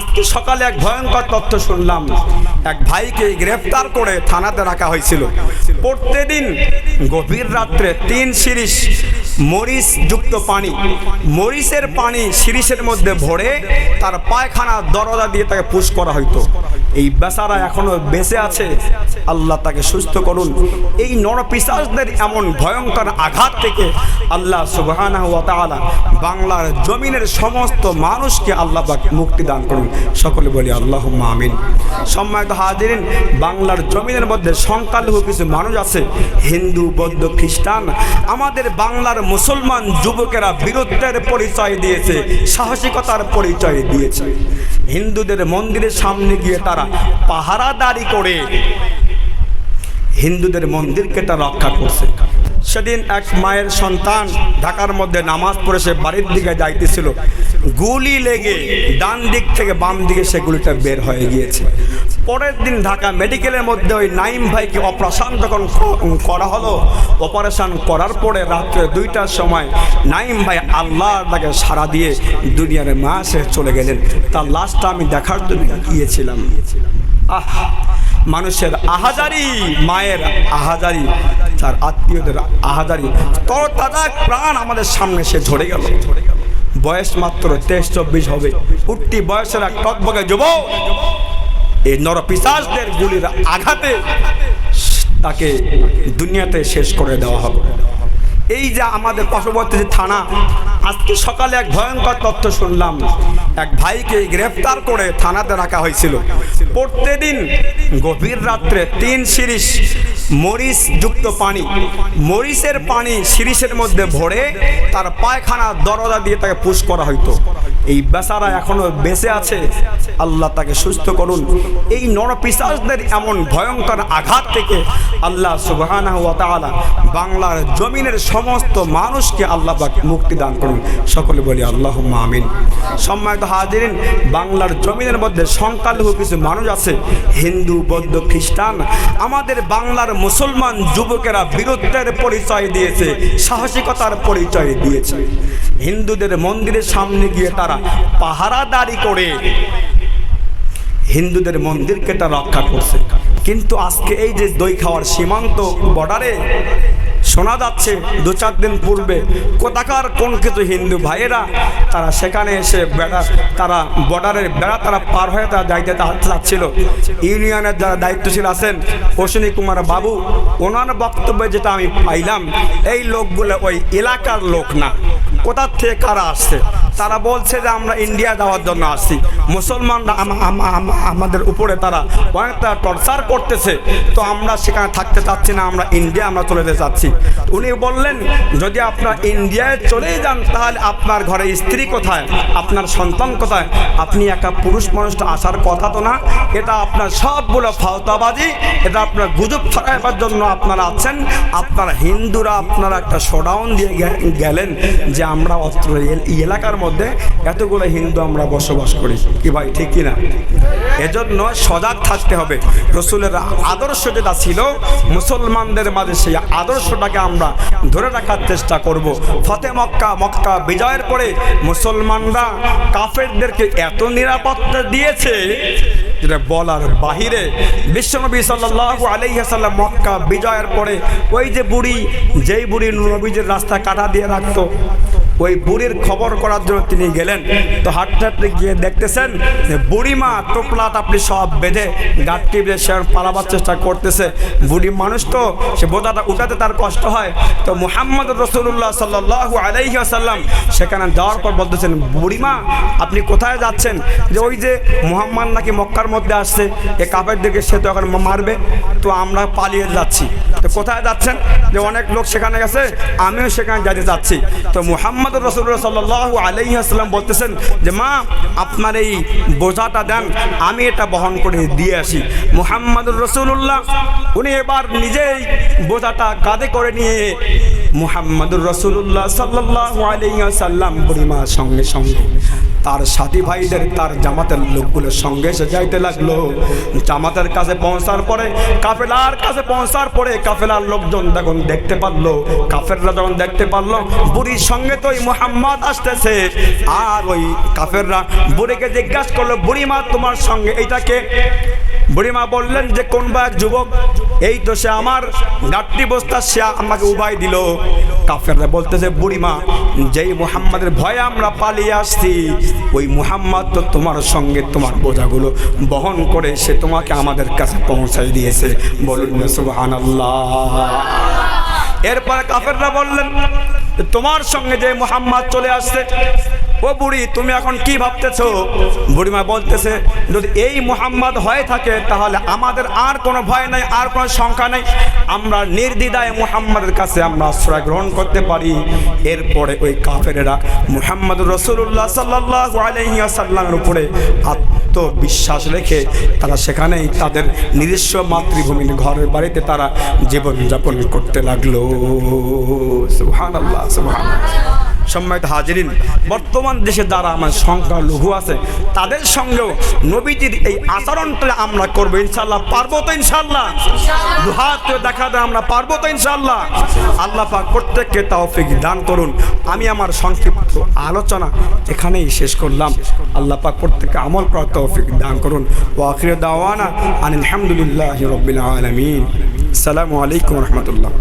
আজকে সকালে এক ভয়ঙ্কর তথ্য শুনলাম। এক ভাইকে গ্রেফতার করে থানাতে রাখা হয়েছিল। প্রত্যেকদিন গভীর রাত্রে তিন শিরিষ মরিচ যুক্ত পানি, মরিচের পানি শিরিষের মধ্যে ভরে তার পায়খানা দরজা দিয়ে তাকে পুশ করা হইতো। এই বেচারা এখনও বেঁচে আছে। আল্লাহ তাকে সুস্থ করুন। এই নরপিসাসদের এমন ভয়ঙ্কর আঘাত থেকে আল্লাহ ওয়া বাংলার জমিনের সমস্ত মানুষকে আল্লাহ মুক্তি দান করুন। সকলে বলি আল্লাহ আমিন। সম্মানিত হাজিরিন, বাংলার জমিনের মধ্যে সংখ্যালঘু কিছু মানুষ আছে, হিন্দু, বৌদ্ধ, খ্রিস্টান। আমাদের বাংলার মুসলমান যুবকেরা বীরত্বের পরিচয় দিয়েছে, সাহসিকতার পরিচয় দিয়েছে। হিন্দুদের মন্দিরের সামনে গিয়ে তারা পাহারাদারি করে, হিন্দুদের মন্দিরকে তা রক্ষা করছে। সেদিন এক মায়ের সন্তান ঢাকার মধ্যে নামাজ পড়ে সে বাড়ির দিকে যাইতেছিল। গুলি লেগে ডান দিক থেকে বাম দিকে সে গুলিটা বের হয়ে গিয়েছে। পরের দিন ঢাকা মেডিকেলের মধ্যে ওই নাইম ভাইকে অপারেশন যখন করা হলো। অপারেশন করার পরে রাত্রে দুইটার সময় নাইম ভাই আল্লাহর তাকে সারা দিয়ে দুনিয়ার মা সে চলে গেলেন। তার লাশটা আমি দেখার জন্য গিয়েছিলাম। আহ! মানুষের আহাজারি, মায়ের আহাজারি, তার আত্মীয়দের আহাজারি। তর তাজা প্রাণ আমাদের সামনে সে ঝরে গেল। বয়স মাত্র তেইশ, চব্বিশ হবে। উঠতি বয়সের এক টকবগে যুব এই নরপিসাসদের গুলির আঘাতে তাকে দুনিয়াতে শেষ করে দেওয়া হবে। এই যে আমাদের পার্শ্ববর্তী যে থানা, আজকে সকালে এক ভয়ঙ্কর তথ্য শুনলাম। এক ভাইকে গ্রেফতার করে থানাতে রাখা হয়েছিল। প্রত্যেকদিন গভীর রাত্রে তিন সিরিশ মরিচ যুক্ত পানি। মরিচের পানি শিরিষের মধ্যে ভরে তার পায়খানা দরজা দিয়ে তাকে পুশ করা হইতো। এই বেচারা এখনও বেঁচে আছে। আল্লাহ তাকে সুস্থ করুন। এই নরপিসাসদের এমন ভয়ঙ্কর আঘাত থেকে আল্লাহ ওয়া বাংলার জমিনের সমস্ত মানুষকে আল্লাহ মুক্তি দান করুন। সকলে বলি আল্লাহ আমিন। সম্মানিত হাজিরিন, বাংলার জমিনের মধ্যে সংখ্যালঘু কিছু মানুষ আছে, হিন্দু, বৌদ্ধ, খ্রিস্টান। আমাদের বাংলার মুসলমান যুবকেরা বীরত্বের পরিচয় দিয়েছে, সাহসিকতার পরিচয় দিয়েছে। হিন্দুদের মন্দিরের সামনে গিয়ে তারা পাহারাদারি করে হিন্দুদের মন্দিরকে তারা রক্ষা করছে। কিন্তু আজকে এই যে দই খাওয়ার সীমান্ত বর্ডারে শোনা যাচ্ছে দু চার দিন পূর্বে কোথাকার কোন কিছু হিন্দু ভাইয়েরা, তারা সেখানে এসে বেড়া, তারা বর্ডারের বেড়া তারা পার হয়ে তারা যাইতে চাচ্ছিল। ইউনিয়নের যারা দায়িত্বশীল আছেন, অশ্বিনী কুমার বাবু, ওনার বক্তব্যে যেটা আমি পাইলাম, এই লোকগুলো ওই এলাকার লোক না। কোথার থেকে কারা আসছে? তারা বলছে যে আমরা ইন্ডিয়া যাওয়ার জন্য আসছি। মুসলমানরা আম- আম- আম- আমাদের উপরে তারা অনেকটা টর্চার করতেছে। তো আমরা সেখানে থাকতে চাচ্ছি না, আমরা ইন্ডিয়া আমরা চলে যেতে চাচ্ছি। উনি বললেন, যদি আপনার ইন্ডিয়ায় চলেই যান, তাহলে আপনার ঘরে স্ত্রী কোথায়? আপনার সন্তান কোথায়? আপনি একা পুরুষ মানুষটা আসার কথা তো না। এটা আপনার সবগুলো ফাওতাবাজি এটা আপনার গুজব ছড়াইবার জন্য আপনারা আছেন। আপনারা হিন্দুরা আপনারা একটা শোডাউন দিয়ে গেলেন যে আমরা অস্ত্র এই- এলাকার মধ্যে এতগুলো হিন্দু আমরা বসবাস করি, কি ভাই, ঠিক কিনা এজন্য সজাগ থাকতে হবে। রসুলের আদর্শ যেটা ছিল, মুসলমানদের মাঝে সেই আদর্শটাকে আমরা ধরে রাখার চেষ্টা করব। ফতে মক্কা মক্কা বিজয়ের পরে মুসলমানরা কাফেরদেরকে এত নিরাপত্তা দিয়েছে যেটা বলার বাহিরে বিশ্বনবী সাল্লাল্লাহু আলাইহি সাল্লাম মক্কা বিজয়ের পরে ওই যে বুড়ি, যেই বুড়ি নবীজের রাস্তা কাটা দিয়ে রাখতো ওই বুড়ির খবর করার জন্য তিনি গেলেন। তো হাঁটতে হাঁটতে গিয়ে দেখতেছেন যে বুড়িমা টোপলা টাপলি সব বেঁধে গাঁটটি বেঁধে সে পালাবার চেষ্টা করতেছে। বুড়ি মানুষ তো, সে বোঝাটা উঠাতে তার কষ্ট হয়। তো মুহাম্মদ রসুল্লাহ সাল্লাহ আলাইহি আসাল্লাম সেখানে যাওয়ার পর বলতেছেন, বুড়িমা, আপনি কোথায় যাচ্ছেন? যে ওই যে মুহাম্মদ নাকি মক্কার মধ্যে আসছে, এ কাপের দিকে সে তো এখন মারবে, তো আমরা পালিয়ে যাচ্ছি। তো কোথায় যাচ্ছেন? যে অনেক লোক সেখানে গেছে, আমিও সেখানে যেতে চাচ্ছি তো মুহাম্মদ রসুল্লাহ সাল্লাহ আসসালাম বলতেছেন যে, মা, আপনার এই বোঝাটা দেন, আমি এটা বহন করে দিয়ে আসি। মোহাম্মদ রসুল্লাহ উনি এবার নিজেই বোঝাটা কাঁধে করে নিয়ে মোহাম্মদুর রসুল্লাহ সাল্লাহ আলহি আসাল্লাম বুড়িমার সঙ্গে সঙ্গে তার সাথী ভাইদের, তার জামাতের লোকগুলোর সঙ্গে সে যাইতে লাগল। জামাতের কাছে পৌঁছার পরে, কাফেলার কাছে পৌঁছার পরে কাফেলার লোকজন যখন দেখতে পারল, কাফেররা যখন দেখতে পারল, বুড়ির সঙ্গে তো ওই মোহাম্মদ আসতেছে। আর ওই কাফেররা বুড়িকে জিজ্ঞাসা করল বুড়ি মা তোমার সঙ্গে এইটাকে বুড়িমা বললেন যে, কোন বা এক যুবক? এই তো সে আমার গাঠটি বস্তা, সে আমাকে উবাই দিল। কাফেররা বলতেছে, বুড়িমা, যেই মুহাম্মাদের ভয়ে আমরা পালিয়ে আসছি, ওই মুহাম্মদ তো তোমার সঙ্গে তোমার বোঝাগুলো বহন করে সে তোমাকে আমাদের কাছে পৌঁছাই দিয়েছে। বলুন সুবহান এরপরে কাফেররা বললেন, তোমার সঙ্গে যে মুহাম্মদ চলে আসছে ও বুড়ি, তুমি এখন কি ভাবতেছো? বুড়িমা বলতেছে, যদি এই মুহাম্মদ হয়ে থাকে, তাহলে আমাদের আর কোনো ভয় নাই, আর কোনো সংখ্যা নেই। আমরা নির্দ্বিধায় মুহাম্মাদের কাছে আমরা আশ্রয় গ্রহণ করতে পারি। এরপরে ওই কাফেরেরা মুহাম্মদ রসুল্লাহ সাল্লাহ আলহিয়াসাল্লামের উপরে আত্মবিশ্বাস রেখে তারা সেখানেই তাদের নিজস্ব মাতৃভূমির ঘরের বাড়িতে তারা জীবনযাপন করতে লাগল। সুহান আল্লাহ সুহান সম্মানিত হাজিরিন, বর্তমান দেশে যারা আমার সংখ্যা লঘু আছে, তাদের সঙ্গেও নবীজির এই আচরণটা আমরা করব ইনশাল্লাহ পারব তো ইনশাল্লাহ দুহাত দেখা দেয়, আমরা পারব তো ইনশাল্লাহ আল্লাহ পাক প্রত্যেককে তৌফিক দান করুন। আমি আমার সংক্ষিপ্ত আলোচনা এখানেই শেষ করলাম। আল্লাহ পাক প্রত্যেককে আমল করার তৌফিক দান করুন। ও আখির দাওয়ানা আনিল হামদুলিল্লাহ রবিল আলমিন। আসসালামু আলাইকুম রহমতুল্লাহ।